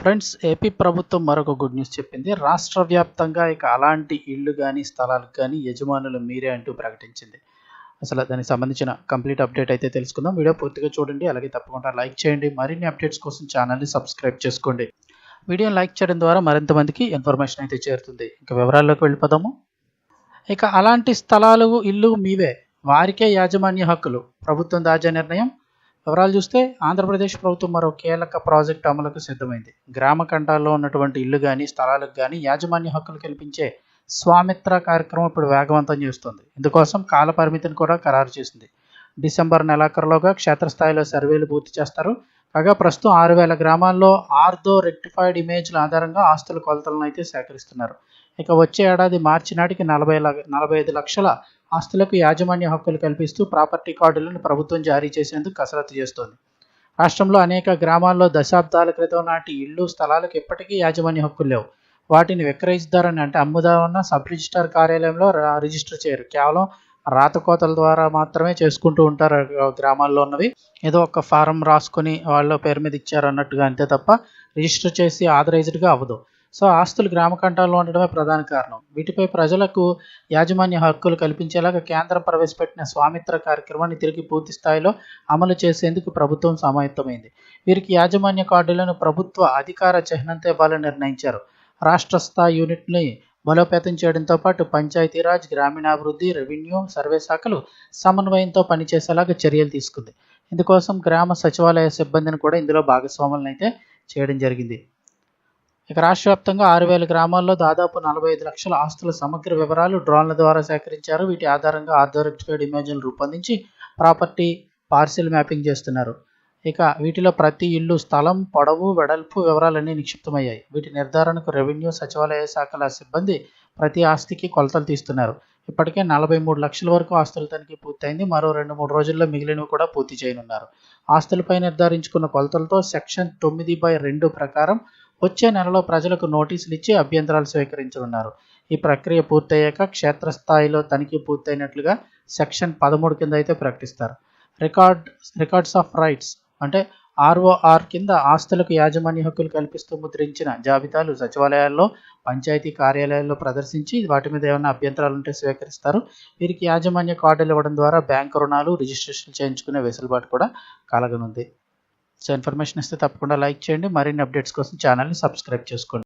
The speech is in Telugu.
ఫ్రెండ్స్ ఏపీ ప్రభుత్వం మరొక గుడ్ న్యూస్ చెప్పింది. రాష్ట్ర వ్యాప్తంగా ఇక అలాంటి ఇళ్ళు కానీ స్థలాలకు కానీ యజమానులు మీరే అంటూ ప్రకటించింది. అసలు దానికి సంబంధించిన కంప్లీట్ అప్డేట్ అయితే తెలుసుకుందాం. వీడియో పూర్తిగా చూడండి. అలాగే తప్పకుండా లైక్ చేయండి. మరిన్ని అప్డేట్స్ కోసం ఛానల్ని సబ్స్క్రైబ్ చేసుకోండి. వీడియోని లైక్ చేయడం ద్వారా మరింత మందికి ఇన్ఫర్మేషన్ అయితే చేరుతుంది. ఇంకా వివరాల్లోకి వెళ్ళిపోదాము. ఇక అలాంటి స్థలాలు ఇల్లు మీవే. వారికే యాజమాన్య హక్కులు. ప్రభుత్వం తాజా నిర్ణయం. వివరాలు చూస్తే ఆంధ్రప్రదేశ్ ప్రభుత్వం మరో కీలక ప్రాజెక్ట్ అమలుకు సిద్ధమైంది. గ్రామ కంటాల్లో ఉన్నటువంటి ఇల్లు కానీ స్థలాలకు కానీ యాజమాన్య హక్కులు కల్పించే స్వామిత్ర కార్యక్రమం ఇప్పుడు వేగవంతం చేస్తుంది. ఇందుకోసం కాల పరిమితిని కూడా ఖరారు చేసింది. డిసెంబర్ నెలాఖరులోగా క్షేత్రస్థాయిలో సర్వేలు పూర్తి చేస్తారు. కాగా ప్రస్తుతం ఆరు వేల గ్రామాల్లో ఆర్దో రెక్టిఫైడ్ ఇమేజ్ల ఆధారంగా ఆస్తుల కొలతలను అయితే సేకరిస్తున్నారు. ఇక వచ్చే ఏడాది మార్చి నాటికి నలభై నలభై ఐదు లక్షల ఆస్తులకు యాజమాన్య హక్కులు కల్పిస్తూ ప్రాపర్టీ కార్డులను ప్రభుత్వం జారీ చేసేందుకు కసరత్తు చేస్తోంది. రాష్ట్రంలో అనేక గ్రామాల్లో దశాబ్దాల క్రితం నాటి ఇళ్ళు స్థలాలకు ఇప్పటికీ యాజమాన్య హక్కులు లేవు. వాటిని విక్రయిస్తారని అంటే అమ్ముదామన్న సబ్ రిజిస్టార్ కార్యాలయంలో రా- రిజిస్టర్ చేయరు. కేవలం రాతకోతల ద్వారా మాత్రమే చేసుకుంటూ ఉంటారు గ్రామాల్లో ఉన్నవి. ఏదో ఒక ఫారం రాసుకొని వాళ్ళ పేరు మీద ఇచ్చారు అన్నట్టుగా అంతే తప్ప రిజిస్టర్ చేసి ఆథరైజ్డ్గా అవ్వదు. సో ఆస్తులు గ్రామ కంఠాల్లో ఉండడమే ప్రధాన కారణం. వీటిపై ప్రజలకు యాజమాన్య హక్కులు కల్పించేలాగా కేంద్రం ప్రవేశపెట్టిన స్వామిత్ర కార్యక్రమాన్ని తిరిగి పూర్తి స్థాయిలో అమలు చేసేందుకు ప్రభుత్వం సమాయత్తమైంది. వీరికి యాజమాన్య కార్డులను ప్రభుత్వ అధికార చిహ్నంతో ఇవ్వాలని నిర్ణయించారు. రాష్ట్ర స్థాయి యూనిట్ని బలోపేతం చేయడంతో పాటు పంచాయతీరాజ్ గ్రామీణాభివృద్ధి రెవెన్యూ సర్వే శాఖలు సమన్వయంతో పనిచేసేలాగా చర్యలు తీసుకుంది. ఇందుకోసం గ్రామ సచివాలయ సిబ్బందిని కూడా ఇందులో భాగస్వాములను అయితే చేయడం జరిగింది. ఇక రాష్ట్ర వ్యాప్తంగా ఆరు వేల గ్రామాల్లో దాదాపు నలభై ఐదు లక్షల ఆస్తుల సమగ్ర వివరాలు డ్రోన్ల ద్వారా సేకరించారు. వీటి ఆధారంగా ఆర్థోరెక్టిఫైడ్ ఇమేజ్లు రూపొందించి ప్రాపర్టీ పార్సిల్ మ్యాపింగ్ చేస్తున్నారు. ఇక వీటిలో ప్రతి ఇల్లు స్థలం పొడవు వెడల్పు వివరాలన్నీ నిక్షిప్తమయ్యాయి. వీటి నిర్ధారణకు రెవెన్యూ సచివాలయ శాఖల సిబ్బంది ప్రతి ఆస్తికి కొలతలు తీస్తున్నారు. ఇప్పటికే నలభై మూడు లక్షల వరకు ఆస్తుల తనిఖీ పూర్తయింది. మరో రెండు మూడు రోజుల్లో మిగిలినవి కూడా పూర్తి చేయనున్నారు. ఆస్తులపై నిర్ధారించుకున్న కొలతలతో సెక్షన్ తొమ్మిది బై రెండు ప్రకారం వచ్చే నెలలో ప్రజలకు నోటీసులు ఇచ్చి అభ్యంతరాలు స్వీకరించనున్నారు. ఈ ప్రక్రియ పూర్తయ్యాక క్షేత్రస్థాయిలో తనిఖీ పూర్తయినట్లుగా సెక్షన్ పదమూడు కింద అయితే ప్రకటిస్తారు. రికార్డ్ రికార్డ్స్ ఆఫ్ రైట్స్ అంటే ఆర్ఓఆర్ కింద ఆస్తులకు యాజమాన్య హక్కులు కల్పిస్తూ ముద్రించిన జాబితాలు సచివాలయాల్లో పంచాయతీ కార్యాలయాల్లో ప్రదర్శించి వాటి మీద ఏమైనా అభ్యంతరాలు ఉంటే స్వీకరిస్తారు. వీరికి యాజమాన్య కార్డులు ఇవ్వడం ద్వారా బ్యాంకు రుణాలు రిజిస్ట్రేషన్ చేయించుకునే వెసులుబాటు కూడా కలగనుంది. సో ఇన్ఫర్మేషన్ ఇస్తే తప్పకుండా లైక్ చేయండి. మరిన్ని అప్డేట్స్ కోసం ఛానల్ని సబ్స్క్రైబ్ చేసుకోండి.